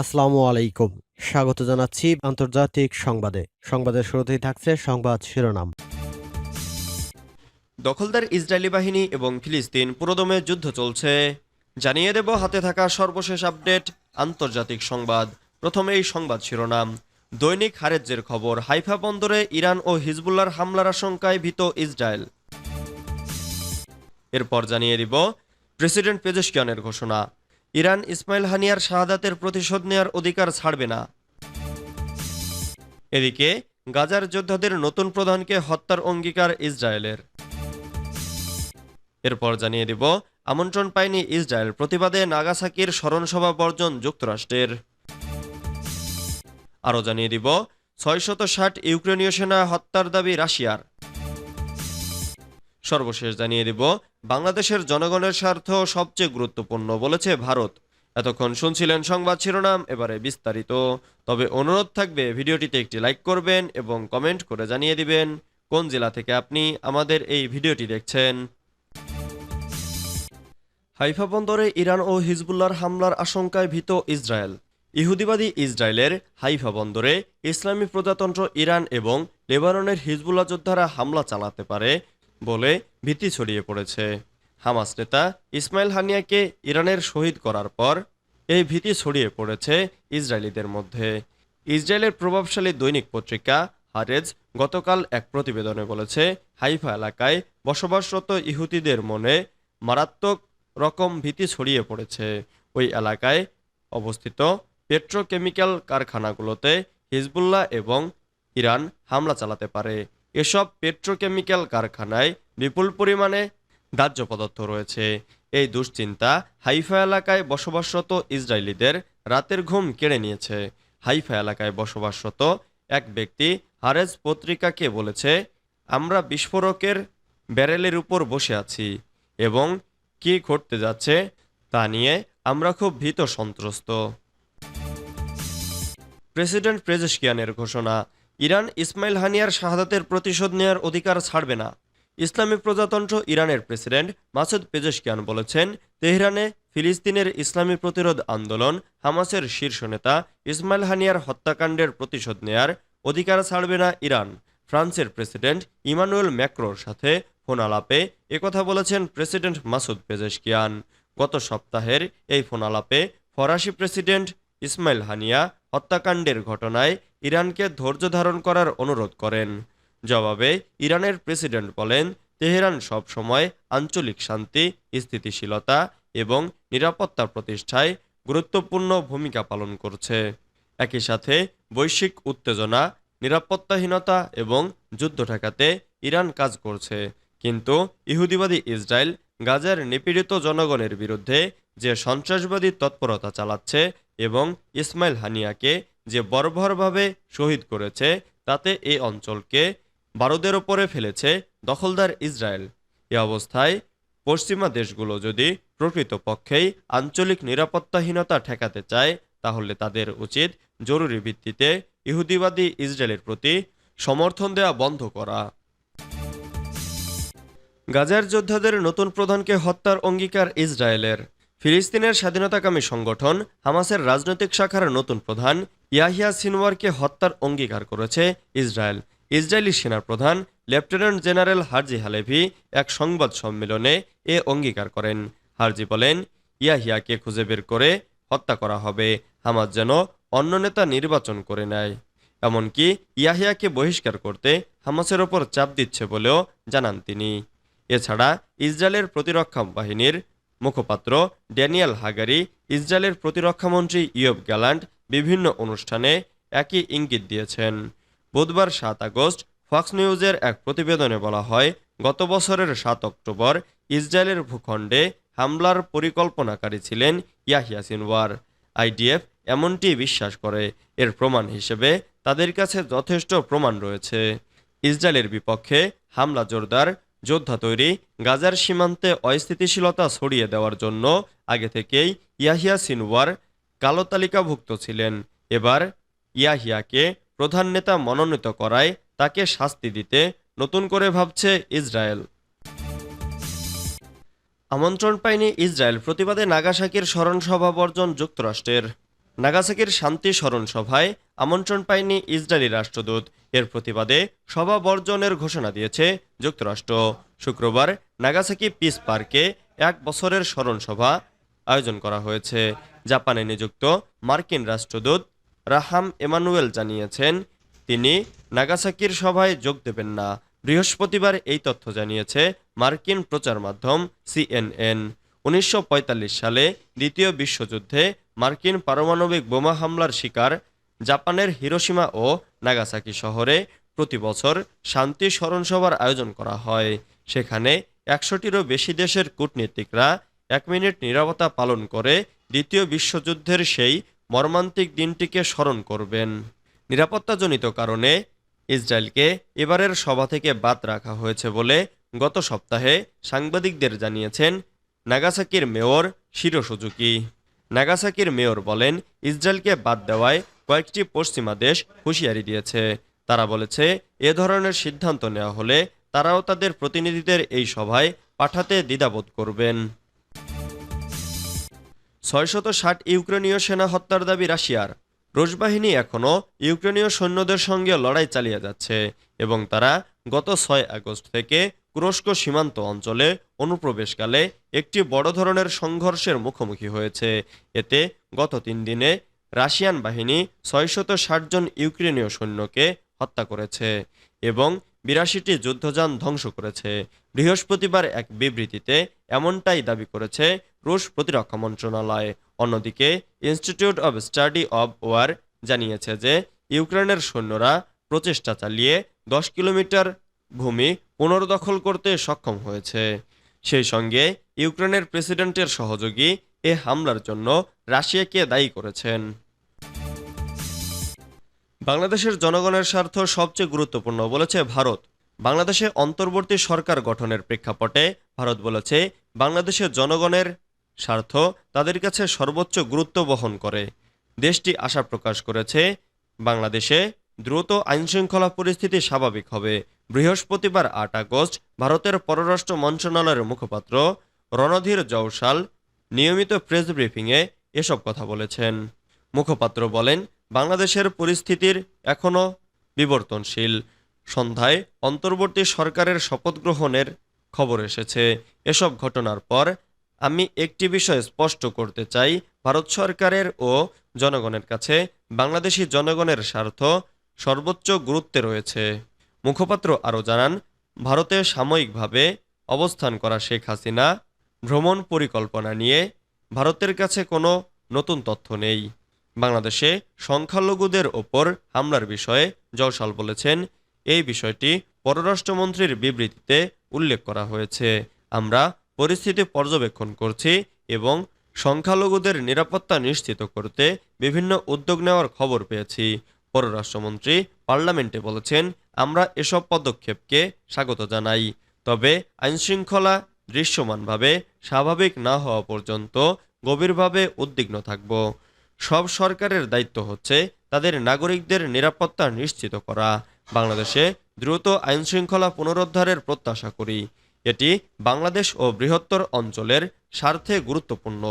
আসসালামু আলাইকুম। স্বাগত জানাচ্ছি আন্তর্জাতিক সংবাদে। সংবাদের শুরুতেই থাকছে সংবাদ শিরোনাম। দখলদার ইসরায়েলি বাহিনী এবং ফিলিস্তিন পুরোদমে যুদ্ধ চলছে। জানিয়ে দেব হাতে থাকা সর্বশেষ আপডেট, আন্তর্জাতিক সংবাদ। প্রথমে এই সংবাদ শিরোনাম। দৈনিক হারেজ্যের খবর, হাইফা বন্দরে ইরান ও হিজবুল্লার হামলার আশঙ্কায় ভীত ইসরায়েল। এরপর জানিয়ে দিব প্রেসিডেন্ট পেজেশকিয়ানের ঘোষণা। ইরান ইসমাইল হানিয়ার শাহাদাতের প্রতিশোধ নেয়ার অধিকার ছাড়বে না। এদিকে, গাজার যোদ্ধাদের নতুন প্রধানকে হত্যার অঙ্গীকার ইসরায়েলের। এরপর জানিয়ে দিব, আমন্ত্রণ পায়নি ইসরায়েল, প্রতিবাদে নাগাসাকির স্মরণসভা বর্জন যুক্তরাষ্ট্রের। আরও জানিয়ে দিব, ছয়শত ষাট ইউক্রেনীয় সেনা হত্যার দাবি রাশিয়ার। সর্বশেষ জানিয়ে দিব, বাংলাদেশের জনগণের স্বার্থ সবচেয়ে গুরুত্বপূর্ণ বলেছে ভারত। এতক্ষণ শুনছিলেন সংবাদ শিরোনাম, এবারে বিস্তারিত। তবে অনুরোধ থাকবে, ভিডিওটিতে একটি লাইক করবেন এবং কমেন্ট করে জানিয়ে দিবেন কোন জেলা থেকে আপনি আমাদের এই ভিডিওটি দেখছেন। হাইফা বন্দরে ইরান ও হিজবুল্লার হামলার আশঙ্কায় ভীত ইসরায়েল। ইহুদিবাদী ইসরায়েলের হাইফা বন্দরে ইসলামী প্রজাতন্ত্র ইরান এবং লেবাননের হিজবুল্লাহ যোদ্ধারা হামলা চালাতে পারে বলে ভীতি ছড়িয়ে পড়েছে। হামাস নেতা ইসমাইল হানিয়াকে ইরানের শহীদ করার পর এই ভীতি ছড়িয়ে পড়েছে ইসরায়েলিদের মধ্যে। ইসরায়েলের প্রভাবশালী দৈনিক পত্রিকা হারেজ গতকাল এক প্রতিবেদনে বলেছে, হাইফা এলাকায় বসবাসরত ইহুদিদের মনে মারাত্মক রকম ভীতি ছড়িয়ে পড়েছে। ওই এলাকায় অবস্থিত পেট্রোকেমিক্যাল কারখানাগুলোতে হিজবুল্লাহ এবং ইরান হামলা চালাতে পারে। এসব পেট্রোকেমিক্যাল কারখানায় বিপুল পরিমাণে দাহ্য পদার্থ রয়েছে। এই দুশ্চিন্তা হাইফা এলাকায় বসবাসরত ইসরায়েলিদের রাতের ঘুম কেড়ে নিয়েছে। হাইফা এলাকায় বসবাসরত এক ব্যক্তি হারেজ পত্রিকাকে বলেছে, আমরা বিস্ফোরকের ব্যারেলের উপর বসে আছি এবং কি ঘটতে যাচ্ছে তা নিয়ে আমরা খুব ভীত সন্ত্রস্ত। প্রেসিডেন্ট প্রেজেশকিয়ানের ঘোষণা ইরান ইসমাইল হানিয়ার শাহাদাতের প্রতিশোধ নেয়ার অধিকার ছাড়বে না। ইসলামী প্রজাতন্ত্র ইরানের প্রেসিডেন্ট মাসুদ পেজেশকিয়ান বলেছেন, তেহরানে ফিলিস্তিনের ইসলামী প্রতিরোধ আন্দোলন হামাসের শীর্ষ নেতা ইসমাইল হানিয়ার হত্যাকাণ্ডের প্রতিশোধ নেয়ার অধিকার ছাড়বে না ইরান। ফ্রান্সের প্রেসিডেন্ট ইমানুয়েল ম্যাক্রোর সাথে ফোন আলাপে একথা বলেছেন প্রেসিডেন্ট মাসুদ পেজেশকিয়ান। গত সপ্তাহের এই ফোন আলাপে ফরাসি প্রেসিডেন্ট ইসমাইল হানিয়া হত্যাকাণ্ডের ঘটনায় ইরানকে ধৈর্য ধারণ করার অনুরোধ করেন। জবাবে ইরানের প্রেসিডেন্ট বলেন, তেহরান সবসময় আঞ্চলিক শান্তি, স্থিতিশীলতা এবং নিরাপত্তা প্রতিষ্ঠায় গুরুত্বপূর্ণ ভূমিকা পালন করছে। একই সাথে বৈশ্বিক উত্তেজনা, নিরাপত্তাহীনতা এবং যুদ্ধ ঠেকাতে ইরান কাজ করছে। কিন্তু ইহুদিবাদী ইসরায়েল গাজার নিপীড়িত জনগণের বিরুদ্ধে যে সন্ত্রাসবাদী তৎপরতা চালাচ্ছে এবং ইসমাইল হানিয়াকে যে বর্বরভাবে শহীদ করেছে, তাতে এই অঞ্চলকে বারুদের ওপরে ফেলেছে দখলদার ইসরায়েল। এ অবস্থায় পশ্চিমা দেশগুলো যদি প্রকৃতপক্ষেই আঞ্চলিক নিরাপত্তাহীনতা ঠেকাতে চায়, তাহলে তাদের উচিত জরুরি ভিত্তিতে ইহুদিবাদী ইসরায়েলের প্রতি সমর্থন দেওয়া বন্ধ করা। গাজার যোদ্ধাদের নতুন প্রধানকে হত্যার অঙ্গীকার ইসরায়েলের। ফিলিস্তিনের স্বাধীনতাকামী সংগঠন হামাসের রাজনৈতিক শাখার নতুন প্রধান ইয়াহিয়া সিনওয়ারকে হত্যার অঙ্গীকার করেছে ইসরায়েল। ইসরায়েলি সেনাপ্রধান লেফটেন্যান্ট জেনারেল হারজি হালেভি এক সংবাদ সম্মেলনে এ অঙ্গীকার করেন। হারজি বলেন, ইয়াহিয়াকে খুঁজে বের করে হত্যা করা হবে। হামাস যেন অন্য নেতা নির্বাচন করে নেয়। এমনকি ইয়াহিয়াকে বহিষ্কার করতে হামাসের ওপর চাপ দিচ্ছে বলেও জানান তিনি। এছাড়া ইসরায়েলের প্রতিরক্ষা বাহিনীর মুখপাত্র ড্যানিয়েল হাগারি, ইসরায়েলের প্রতিরক্ষামন্ত্রী ইয়ব গ্যালান্ট বিভিন্ন অনুষ্ঠানে একই ইঙ্গিত দিয়েছেন। বুধবার সাত আগস্ট ফক্স নিউজের এক প্রতিবেদনে বলা হয়, গত বছরের সাত অক্টোবর ইসরায়েলের ভূখণ্ডে হামলার পরিকল্পনাকারী ছিলেন ইয়াহিয়া সিনওয়ার। আইডিএফ এমনটি বিশ্বাস করে, এর প্রমাণ হিসেবে তাদের কাছে যথেষ্ট প্রমাণ রয়েছে। ইসরায়েলের বিপক্ষে হামলা জোরদার যোদ্ধা তৈরি গাজার সীমান্তে অস্থিতিশীলতা ছড়িয়ে দেওয়ার জন্য আগে থেকেই ইয়াহিয়া সিনওয়ার কালো তালিকাভুক্ত ছিলেন। এবার ইয়াহিয়াকে প্রধান নেতা মনোনীত করায় তাকে শাস্তি দিতে নতুন করে ভাবছে ইসরায়েল। আমন্ত্রণ পায়নি ইসরায়েল। প্রতিবাদে নাগাসাকির স্মরণসভা বর্জন যুক্তরাষ্ট্রের। নাগাসাকির শান্তি স্মরণ সভায় আমন্ত্রণ পায়নি ইসরায়েলি রাষ্ট্রদূত। এর প্রতিবাদে সভা বর্জনের ঘোষণা দিয়েছে যুক্তরাষ্ট্র। শুক্রবার নাগাসাকি পিস পার্কে এক বছরের স্মরণ সভা আয়োজন করা হয়েছে। জাপানে নিযুক্ত মার্কিন রাষ্ট্রদূত রাহাম এমানুয়েল জানিয়েছেন, তিনি নাগাসাকির সভায় যোগ দেবেন না। বৃহস্পতিবার এই তথ্য জানিয়েছে মার্কিন প্রচার মাধ্যম সিএনএন। উনিশশো পঁয়তাল্লিশ সালে দ্বিতীয় বিশ্বযুদ্ধে মার্কিন পারমাণবিক বোমা হামলার শিকার জাপানের হিরোসীমা ও নাগাসাকি শহরে প্রতি বছর শান্তি স্মরণসভার আয়োজন করা হয়। সেখানে একশোটিরও বেশি দেশের কূটনীতিকরা এক মিনিট নিরাপত্তা পালন করে দ্বিতীয় বিশ্বযুদ্ধের সেই মর্মান্তিক দিনটিকে স্মরণ করবেন। নিরাপত্তাজনিত কারণে ইসরায়েলকে এবারের সভা থেকে বাদ রাখা হয়েছে বলে গত সপ্তাহে সাংবাদিকদের জানিয়েছেন নাগাসাকির মেয়র শিরো সুজুকি নাগাসাকির মেয়র বলেন, ইসরায়েলকে বাদ দেওয়ায় কয়েকটি পশ্চিমা দেশ হুঁশিয়ারি দিয়েছে। তারা বলেছে, এ ধরনের সিদ্ধান্ত নেওয়া হলে তারাও তাদের প্রতিনিধিদের এই সভায় পাঠাতে দ্বিধাবোধ করবেন। ছয়শত ষাট ইউক্রেনীয় সেনা হত্যার দাবি রাশিয়ার। রুশ বাহিনী এখনও ইউক্রেনীয় সৈন্যদের সঙ্গে লড়াই চালিয়ে যাচ্ছে। এবং তারা গত ছয় আগস্ট থেকে তুরস্ক সীমান্ত অঞ্চলে অনুপ্রবেশকালে একটি বড় ধরনের সংঘর্ষের মুখোমুখি হয়েছে। এতে গত তিন দিনে রাশিয়ান বাহিনী ছয়শত জন ইউক্রেনীয় সৈন্যকে হত্যা করেছে এবং বিরাশিটি যুদ্ধযান ধ্বংস করেছে। বৃহস্পতিবার এক বিবৃতিতে এমনটাই দাবি করেছে রুশ প্রতিরক্ষা মন্ত্রণালয়। অন্যদিকে institute of study of war জানিয়েছে যে, ইউক্রেনের সৈন্যরা প্রচেষ্টা চালিয়ে দশ কিলোমিটার ভূমি পুনর্দখল করতে সক্ষম হয়েছে। সেই সঙ্গে ইউক্রেনের প্রেসিডেন্টের সহযোগী এ হামলার জন্য রাশিয়াকে দায়ী করেছেন। বাংলাদেশের জনগণের স্বার্থ সবচেয়ে গুরুত্বপূর্ণ বলেছে ভারত। বাংলাদেশে অন্তর্বর্তী সরকার গঠনের প্রেক্ষাপটে ভারত বলেছে, বাংলাদেশের জনগণের স্বার্থ তাদের কাছে সর্বোচ্চ গুরুত্ব বহন করে। দেশটি আশা প্রকাশ করেছে, বাংলাদেশে দ্রুত আইনশৃঙ্খলা পরিস্থিতি স্বাভাবিক হবে। বৃহস্পতিবার আট আগস্ট ভারতের পররাষ্ট্র মন্ত্রণালয়ের মুখপাত্র রণধীর জৌসাল নিয়মিত প্রেস ব্রিফিংয়ে এসব কথা বলেছেন। মুখপাত্র বলেন, বাংলাদেশের পরিস্থিতির এখনও বিবর্তনশীল। সন্ধ্যায় অন্তর্বর্তী সরকারের শপথ গ্রহণের খবর এসেছে। এসব ঘটনার পর আমি একটি বিষয় স্পষ্ট করতে চাই। ভারত সরকারের ও জনগণের কাছে বাংলাদেশি জনগণের স্বার্থ সর্বোচ্চ গুরুত্বে রয়েছে। মুখপাত্র আরও জানান, ভারতে সাময়িকভাবে অবস্থান করা শেখ হাসিনা ভ্রমণ পরিকল্পনা নিয়ে ভারতের কাছে কোনো নতুন তথ্য নেই। বাংলাদেশে সংখ্যালঘুদের ওপর হামলার বিষয়ে জয়সাল বলেছেন, এই বিষয়টি পররাষ্ট্রমন্ত্রীর বিবৃতিতে উল্লেখ করা হয়েছে। আমরা পরিস্থিতি পর্যবেক্ষণ করছি এবং সংখ্যালঘুদের নিরাপত্তা নিশ্চিত করতে বিভিন্ন উদ্যোগ নেওয়ার খবর পেয়েছি। পররাষ্ট্রমন্ত্রী পার্লামেন্টে বলেছেন, আমরা এসব পদক্ষেপকে স্বাগত জানাই, তবে আইনশৃঙ্খলা দৃশ্যমানভাবে স্বাভাবিক না হওয়া পর্যন্ত গভীরভাবে উদ্বিগ্ন থাকব। সব সরকারের দায়িত্ব হচ্ছে তাদের নাগরিকদের নিরাপত্তা নিশ্চিত করা। বাংলাদেশে দ্রুত আইনশৃঙ্খলা পুনরুদ্ধারের প্রত্যাশা করি। এটি বাংলাদেশ ও বৃহত্তর অঞ্চলের স্বার্থে গুরুত্বপূর্ণ।